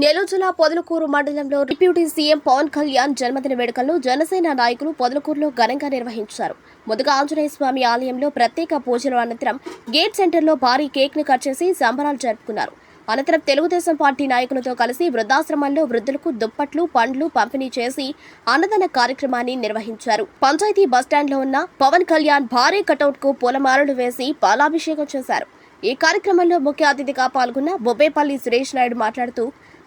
నెల్లూరు జిల్లా పొదలకూరు మండలంలో deputy CM Pawan Kalyan జన్మదిన వేడుకలను జనసేన నాయకులు పొదలకూరులో ఘనంగా నిర్వహించారు. ముందుగా ఆంజనేయ స్వామి ఆలయంలో ప్రత్యేక పూజల అనంతరం గేట్ సెంటర్లో భారీ కేక్ను కట్ చేసి సంబరాలు జరుపుకున్నారు. అనంతరం తెలుగుదేశం పార్టీ నాయకులతో కలిసి వృద్ధాశ్రమంలో వృద్ధులకు దుప్పట్లు పండ్లు పంపిణీ చేసి అన్నదాన కార్యక్రమాన్ని నిర్వహించారు. పంచాయతీ బస్టాండ్లో ఉన్న పవన్ కళ్యాణ్ భారీ కటౌట్కు పూలమాలలు వేసి పాలాభిషేకం చేశారు. ఈ కార్యక్రమంలో ముఖ్య అతిథిగా పాల్గొన్న బొబ్బేపల్లి సురేష్ నాయుడు మాట్లాడుతూ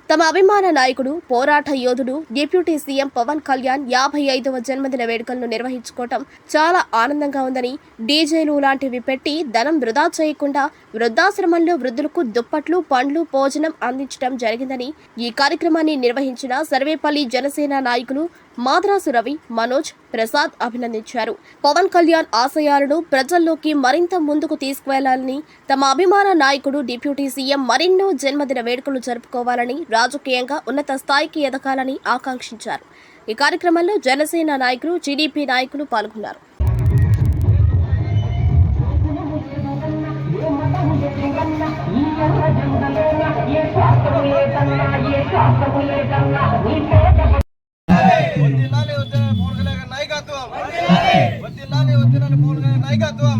తమ అభిమాన నాయకుడు పోరాట యోధుడు డిప్యూటీ సీఎం పవన్ కళ్యాణ్ యాభై ఐదవ జన్మదిన వేడుకలను నిర్వహించుకోవటం చాలా ఆనందంగా ఉందని డీజేలు లాంటివి పెట్టి ధనం వృధా చేయకుండా వృద్ధాశ్రమంలో వృద్ధులకు దుప్పట్లు పండ్లు భోజనం అందించడం జరిగిందని ఈ కార్యక్రమాన్ని నిర్వహించిన సర్వేపల్లి జనసేన నాయకులు మాద్రాసు రవి మనోజ్ ప్రసాద్ అభినందించారు. పవన్ కళ్యాణ్ ఆశయాలను ప్రజల్లోకి మరింత ముందుకు తీసుకువెళ్ళాలని తమ అభిమాన నాయకుడు డిప్యూటీ సీఎం మరెన్నో జన్మదిన వేడుకలు జరుపుకోవాలని రాజకీయంగా ఉన్నత స్థాయికి ఎదగాలని ఆకాంక్షించారు. ఈ కార్యక్రమంలో జనసేన నాయకులు టీడీపీ నాయకులు పాల్గొన్నారు. నాయకత్వం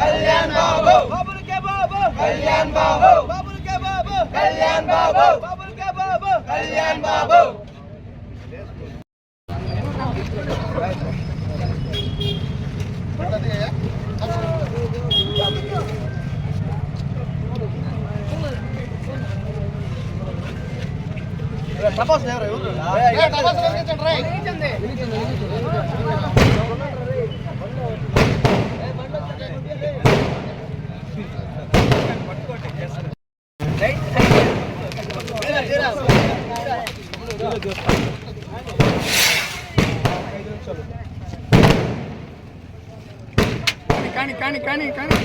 కళ్యాణ్ బాబు కళ్యాణ్ బాబు కళ్యాణ్ బాబు కళ్యాణ్ బాబు టపాస్ కానీ కానీ కానీ కానీ.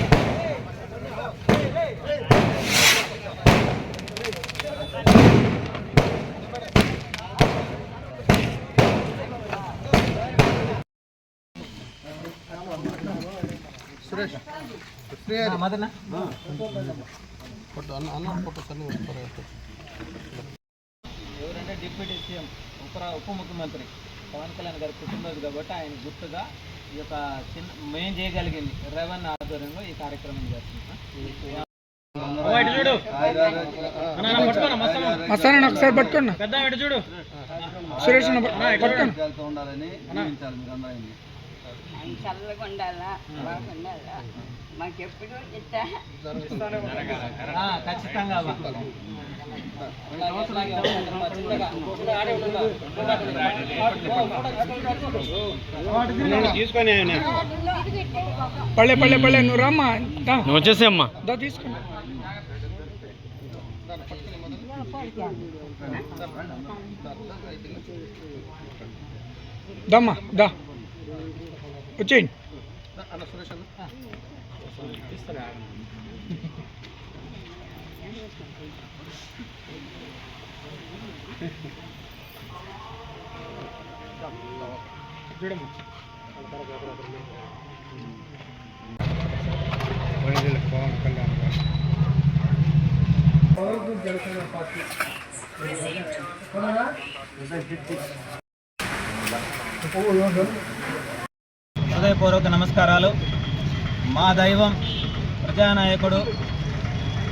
ఎవరంటే డిప్యూటీ సీఎం ఉప ఉప ముఖ్యమంత్రి పవన్ కళ్యాణ్ గారి పుట్టినరోజు కాబట్టి ఆయన గుర్తుగా ఈ యొక్క చిన్న మేం చేయగలిగింది రెవెన్ ఆధ్వర్యంలో ఈ కార్యక్రమం చేస్తున్నాం. ఒకసారి పట్టుకోండి సురేష్ పట్టుకోండి ఆయన చల్లగా ఉండాలా? బాగుండాలా మాకు ఎప్పుడు ఇట్లా ఖచ్చితంగా అవ్వ. పళ్ళే పళ్ళే పళ్ళే నువ్వు రామ్మా. దా. నువ్వు వచ్చేసేమ్మా దా తీసుకుని. దమ్మా దా. వచ్చేయండి పవన్ కళ్యాణ్ గారు హృదయపూర్వక నమస్కారాలు. మా దైవం ప్రజానాయకుడు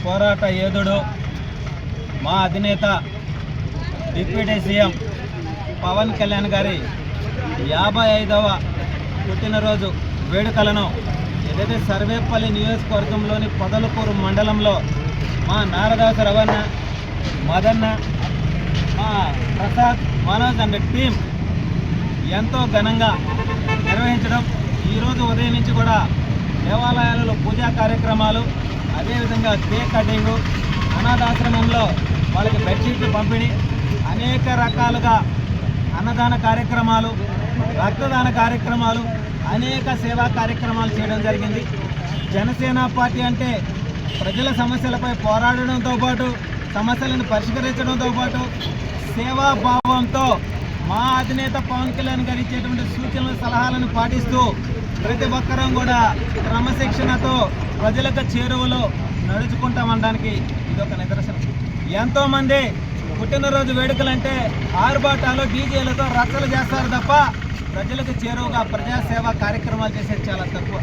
పోరాట యోధుడు మా అధినేత డిప్యూటీ సీఎం పవన్ కళ్యాణ్ గారి యాభై ఐదవ పుట్టినరోజు వేడుకలను ఏదైతే సర్వేపల్లి నియోజకవర్గంలోని పొదలకూరు మండలంలో మా నారదాస రవణ మదన్న మా ప్రసాద్ మనోజ్ అండ్ టీం ఎంతో ఘనంగా నిర్వహించడం. ఈరోజు ఉదయం నుంచి కూడా దేవాలయాలలో పూజా కార్యక్రమాలు అదేవిధంగా కేక్ కటింగ్ అనాథాశ్రమంలో వాళ్ళకి బెడ్షీట్లు పంపిణీ అనేక రకాలుగా అన్నదాన కార్యక్రమాలు రక్తదాన కార్యక్రమాలు అనేక సేవా కార్యక్రమాలు చేయడం జరిగింది. జనసేన పార్టీ అంటే ప్రజల సమస్యలపై పోరాడడంతో పాటు సమస్యలను పరిష్కరించడంతో పాటు సేవాభావంతో మా అధినేత పవన్ కళ్యాణ్ గారు ఇచ్చేటువంటి సూచనలు సలహాలను పాటిస్తూ ప్రతి ఒక్కరం కూడా క్రమశిక్షణతో ప్రజలకు చేరువలో నడుచుకుంటామనడానికి ఇది ఒక నిదర్శనం. ఎంతోమంది పుట్టినరోజు వేడుకలంటే ఆర్బాటాలు డీజేలతో రచ్చలు చేస్తారు తప్ప ప్రజలకు చేరువగా ప్రజాసేవ కార్యక్రమాలు చేసేది చాలా తక్కువ.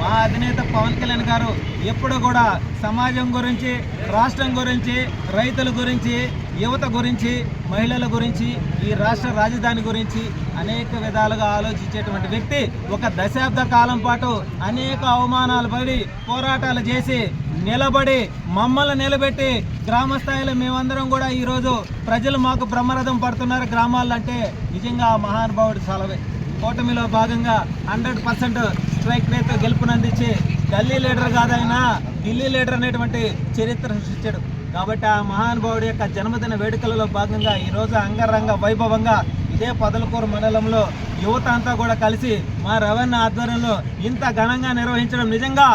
మా అధినేత పవన్ కళ్యాణ్ గారు ఎప్పుడు కూడా సమాజం గురించి రాష్ట్రం గురించి రైతుల గురించి యువత గురించి మహిళల గురించి ఈ రాష్ట్ర రాజధాని గురించి అనేక విధాలుగా ఆలోచించేటువంటి వ్యక్తి ఒక దశాబ్ద కాలం పాటు అనేక అవమానాలు పడి పోరాటాలు చేసి నిలబడి మమ్మల్ని నిలబెట్టి గ్రామ స్థాయిలో మేమందరం కూడా ఈరోజు ప్రజలు మాకు బ్రహ్మరథం పడుతున్నారు. గ్రామాలంటే అంటే నిజంగా ఆ మహానుభావుడు సెలవే కూటమిలో భాగంగా హండ్రెడ్ పర్సెంట్ స్ట్రైక్ రేట్తో గెలుపునందించి ఢిల్లీ లీడర్ కాదైనా ఢిల్లీ లీడర్ అనేటువంటి చరిత్ర సృష్టించాడు. కాబట్టి ఆ మహానుభావుడి యొక్క జన్మదిన వేడుకలలో భాగంగా ఈరోజు అంగరంగ వైభవంగా ఇదే పదలకూరు మండలంలో యువత అంతా కూడా కలిసి మా రవణ ఆధ్వర్యంలో ఇంత ఘనంగా నిర్వహించడం నిజంగా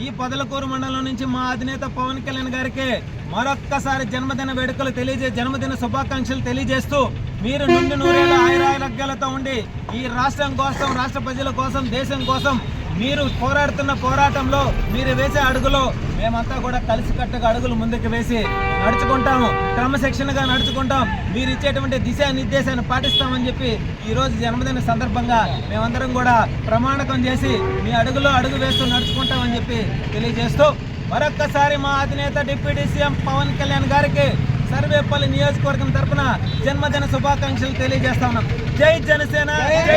ఈ పదలకూరు మండలం నుంచి మా అధినేత పవన్ కళ్యాణ్ గారికి మరొక్కసారి జన్మదిన వేడుకలు తెలియజే జన్మదిన శుభాకాంక్షలు తెలియజేస్తూ మీరు నుండి నూరేళ్ళ ఆయురాయులగ్గలతో ఉండి ఈ రాష్ట్రం కోసం రాష్ట్ర ప్రజల కోసం దేశం కోసం మీరు పోరాడుతున్న పోరాటంలో మీరు వేసే అడుగులో మేమంతా కూడా కలిసికట్టుగా అడుగులు ముందుకు వేసి నడుచుకుంటాము. క్రమశిక్షణగా నడుచుకుంటాం. మీరు ఇచ్చేటువంటి దిశా నిర్దేశాన్ని పాటిస్తామని చెప్పి ఈరోజు జన్మదిన సందర్భంగా మేమందరం కూడా ప్రమాణకం చేసి మీ అడుగులో అడుగు వేస్తూ నడుచుకుంటామని చెప్పి తెలియజేస్తూ మరొక్కసారి మా అధినేత డిప్యూటీ సీఎం పవన్ కళ్యాణ్ గారికి సర్వేపల్లి నియోజకవర్గం తరపున జన్మదిన శుభాకాంక్షలు తెలియజేస్తా ఉన్నాం. జై జనసేన జై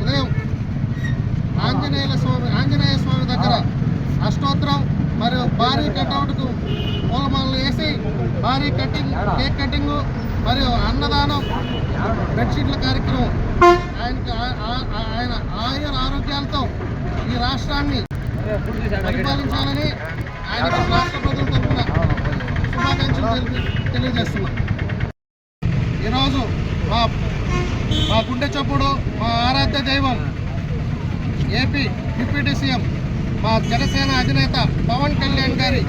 ఉదయం ఆంజనేయుల స్వామి ఆంజనేయ స్వామి దగ్గర అష్టోత్తరం మరియు భారీ కట్అవుట్కు పూలమాలలు వేసి భారీ కటింగ్ కేక్ కటింగ్ మరియు అన్నదానం బెడ్షీట్ల కార్యక్రమం. ఆయనకి ఆయన ఆయుర ఆరోగ్యాలతో ఈ రాష్ట్రాన్ని పరిపాలించాలని ఆయనకి రాష్ట్ర ప్రజల తరఫున శుభాకాంక్షలు తెలియజేస్తున్నాం. ఈరోజు మా మా గుండె చప్పుడు మా ఆరాధ్య దైవం ఏపీ డిప్యూటీ సీఎం మా జనసేన అధినేత పవన్ కళ్యాణ్ గారి